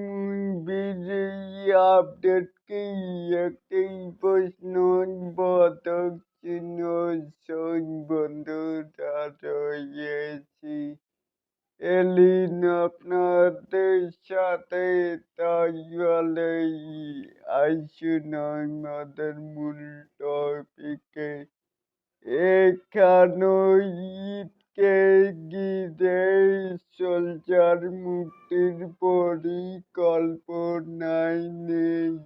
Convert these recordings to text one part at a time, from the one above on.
মুভির এই আপডেটকেই একটাই প্রশ্ন বোধক চিহ্ন সই বন্ধুরা রয়েছি এলিন আপনাদের সাথে বলেই আসুন আমাদের মূল টপিকে এখানেই ঘিরে সোলজার মুক্তির পরিকল্পনায় নেই।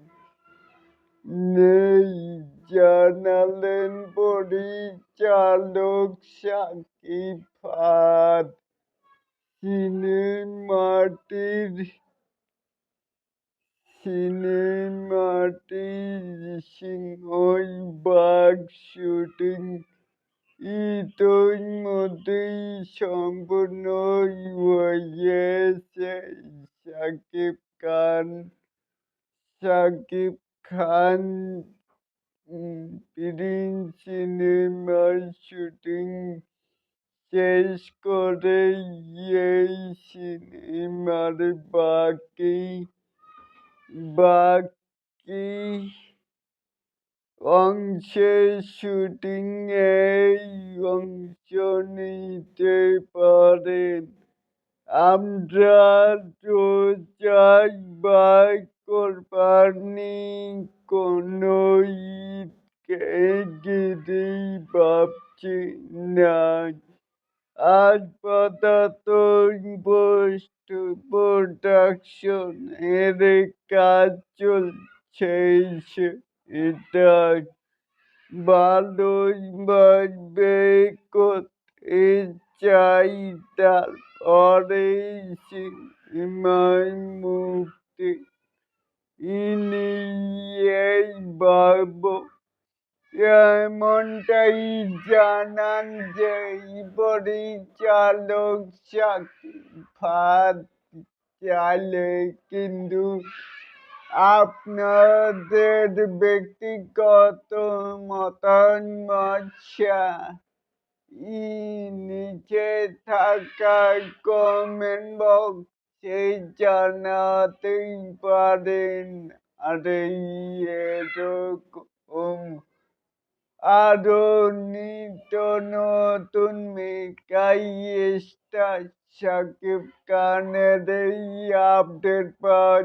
নেই, জানালেন পরিচালক শাকিব খান সিনেমাটির সিনেমাটির সিংহই বাঘ শুটিং ইতোমধ্যেই সম্পূর্ণ হয়েছে শাকিব খান শাকিব খান প্রিন্স সিনেমার শুটিং শেষ করে এই সিনেমার বাকি বাকি অংশে শুটিং এই অংশ নিতে পারেন। আমরা রোজাই বা কোরবানি কোনো ঈদকে ঘিরেই ভাবছি না। আপাতত পোস্ট প্রোডাকশনের কাজ চলছে। এটা ভালোইভাবে করতে চাই তারপরে সিনেমায় মুক্তি নিয়েই ভাববো এমনটাই জানান যে পরিচালক শাকিব খান। চাইলে কিন্তু আপনাদের ব্যক্তিগত মতামত নিচে থাকা কমেন্ট বক্সে জানাতেই পারেন। আর, এরকম আরও নিত্য নতুন মেকাই স্টার শাকিব খানের এই আপডেট পাওয়ার